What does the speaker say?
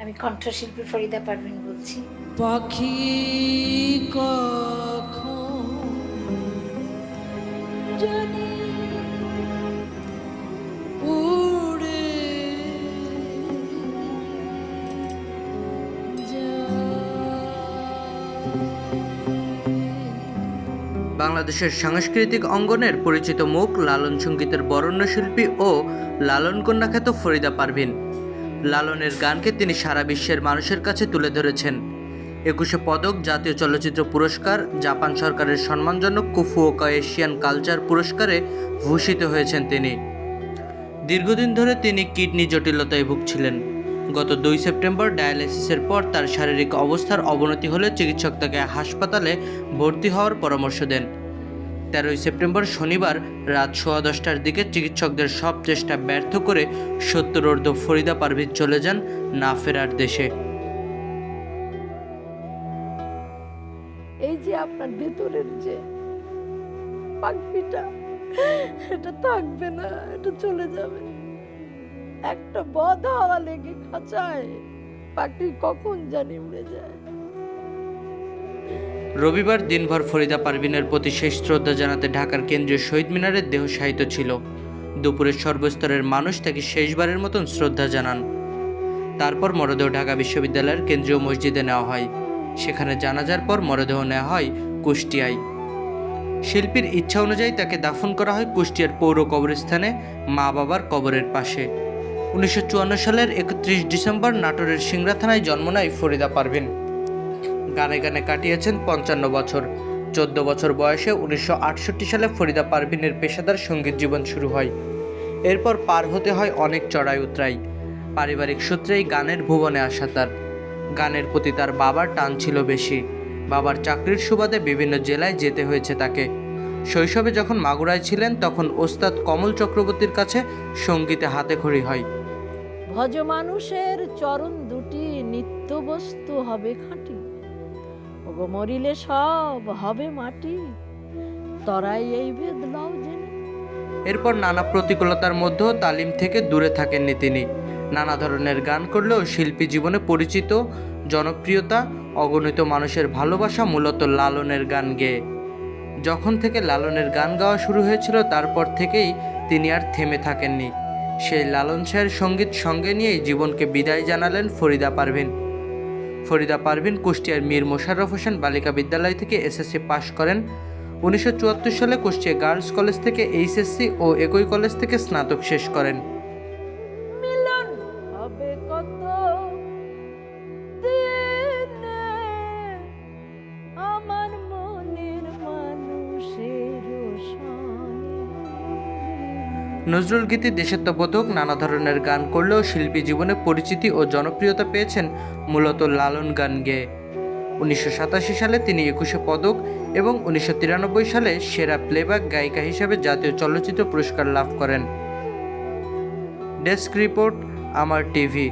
আমি কণ্ঠশিল্পী ফরিদা পারভিন বলছি। পাখি বাংলাদেশের সাংস্কৃতিক অঙ্গনের পরিচিত মুখ লালন সঙ্গীতের বরণ্য শিল্পী ও লালন কন্যা খ্যাত ফরিদা পারভিন। লালনের গানকে তিনি সারা বিশ্বের মানুষের কাছে তুলে ধরেছেন। একুশে পদক, জাতীয় চলচ্চিত্র পুরস্কার, জাপান সরকারের সম্মানজনক কুফুওকা এশিয়ান কালচার পুরস্কারে ভূষিত হয়েছেন তিনি। দীর্ঘদিন ধরে তিনি কিডনি জটিলতায় ভুগছিলেন। গত দুই সেপ্টেম্বর ডায়ালিসিসের পর তার শারীরিক অবস্থার অবনতি হলে চিকিৎসক তাকে হাসপাতালে ভর্তি হওয়ার পরামর্শ দেন। তেরোই সেপ্টেম্বর শনিবার রাত সোয়া দশটার দিকে চিকিৎসকদের সব চেষ্টা ব্যর্থ করে সত্তরোর্ধ ফরিদা পারভিন চলে যান না ফেরার দেশে। এই যে আপনার ভেতরের যে পাখিটা, এটা থাকবে না, এটা চলে যাবে। একটা বদ হাওয়া লেগে খাঁচায়, পাখি কখন জানি উড়ে যায়। রবিবার দিনভর ফরিদা পারভিনের প্রতি শেষ শ্রদ্ধা জানাতে ঢাকার কেন্দ্রীয় শহীদ মিনারের দেহ সাহিত্য ছিল। দুপুরে সর্বস্তরের মানুষ তাকে শেষবারের মতন শ্রদ্ধা জানান। তারপর মরদেহ ঢাকা বিশ্ববিদ্যালয়ের কেন্দ্রীয় মসজিদে নেওয়া হয়। সেখানে জানাজার পর মরদেহ নেওয়া হয় কুষ্টিয়ায়। শিল্পীর ইচ্ছা অনুযায়ী তাকে দাফন করা হয় কুষ্টিয়ার পৌর কবরস্থানে মা বাবার কবরের পাশে। উনিশশো চুয়ান্ন সালের একত্রিশ ডিসেম্বর নাটোরের সিংড়া থানায় জন্ম নেয় ফরিদা পারভিন। গানে গানে কাটিয়েছেন পঞ্চান্ন বছর। চোদ্দ বছর বয়সে উনিশশো আটষট্টি সালে ফরিদা পারভিনের পেশাদার সংগীত জীবন শুরু হয়। এরপর পার হতে হয় অনেক চড়াই উতরাই। পারিবারিক সূত্রেই গানের ভুবনে আসা তার। গানের প্রতি তার বাবার টান ছিল বেশি। বাবার চাকরির সুবাদে বিভিন্ন জেলায় যেতে হয়েছে তাকে। শৈশবে যখন মাগুরায় ছিলেন, তখন ওস্তাদ কমল চক্রবর্তীর কাছে সঙ্গীতে হাতে খড়ি হয়। ভজ মানুষের চরণ দুটি নিত্য বস্তু হবে খাঁটি। মরিলে সব হবে মাটি। তরাই এই ভেদ লও জেনে। এরপর নানা প্রতিকূলতার মধ্যেও তালিম থেকে দূরে থাকেননি তিনি। নানা ধরনের গান করলেও শিল্পী জীবনে পরিচিত, জনপ্রিয়তা, অগণিত মানুষের ভালোবাসা মূলত লালনের গান গেয়ে। যখন থেকে লালনের গান গাওয়া শুরু হয়েছিল, তারপর থেকেই তিনি আর থেমে থাকেননি। সেই লালন শাহের সংগীত সঙ্গে নিয়েই জীবনকে বিদায় জানালেন ফরিদা পারভিন। ফরিদা পারভিন কুষ্টিয়ার মীর মোশাররফ হোসেন বালিকা বিদ্যালয় থেকে এসএসসি পাশ করেন। উনিশশো চুয়াত্তর সালে কুষ্টিয়া গার্লস কলেজ থেকে এইচএসসি ও একই কলেজ থেকে স্নাতক শেষ করেন। নজরুল গীতি দেশাত্মবোধক নানা ধরনের গান করলেও শিল্পী জীবনে পরিচিতি ও জনপ্রিয়তা পেয়েছেন মূলত লালন গান গেয়ে উনিশশো সাতাশি সালে তিনি একুশে পদক এবং উনিশশো তিরানব্বই সালে সেরা প্লেব্যাক গায়িকা হিসাবে জাতীয় চলচ্চিত্র পুরস্কার লাভ করেন। Desk report, Amar TV.